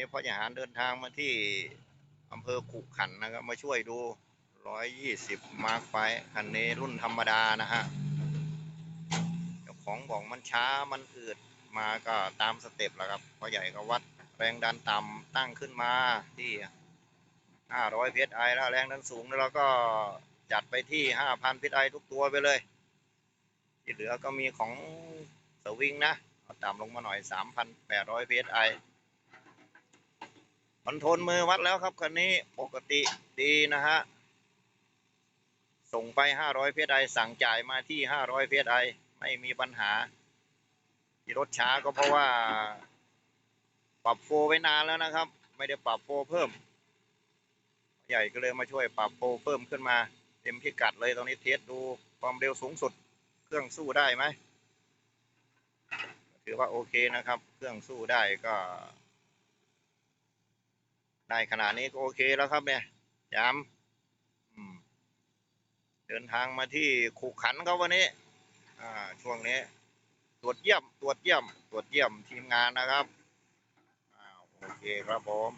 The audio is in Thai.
นี้พ่อหารเดินทางมาที่อำเภอขุขันนะครับ มาช่วยดูร้อยยี่สิบมาร์คไฟคันนี้รุ่นธรรมดานะฮะเจ้าของบอกมันช้ามันอืดมาก็ตามสเต็ปแหละครับพ่อใหญ่ก็วัดแรงดันต่ำตั้งขึ้นมาที่ห้าร้อยพีไอแล้วแรงดันสูงแล้วก็จัดไปที่ห้าพันพีไอทุกตัวไปเลย ที่เหลือก็มีของสวิงนะ เอาต่ำลงมาหน่อยสามพันแปดร้อยพีไอ คอนโทรลมือวัดแล้วครับคันนี้ปกติดีนะฮะ ส่งไป 500 เพชรไอสั่งจ่ายมาที่ 500 เพชรไอไม่มีปัญหา ที่รถช้าก็เพราะว่า ปรับโฟไว้นานแล้วนะครับ ไม่ได้ปรับโฟเพิ่ม ใหญ่ก็เลยมาช่วยปรับโฟเพิ่มขึ้นมา เต็มพิกัดเลยตรงนี้เทสดูความเร็วสูงสุด เครื่องสู้ได้ไหมถือว่าโอเคนะครับ เครื่องสู้ได้ก็ ได้ขนาดนี้ก็โอเคแล้วครับเนี่ยย้ำอืมเดินทางมาที่ขุขันเขาวันนี้ อ่า ช่วงนี้ ตรวจเยี่ยม ตรวจเยี่ยม ตรวจเยี่ยมทีมงานนะครับ อ่า โอเคครับผม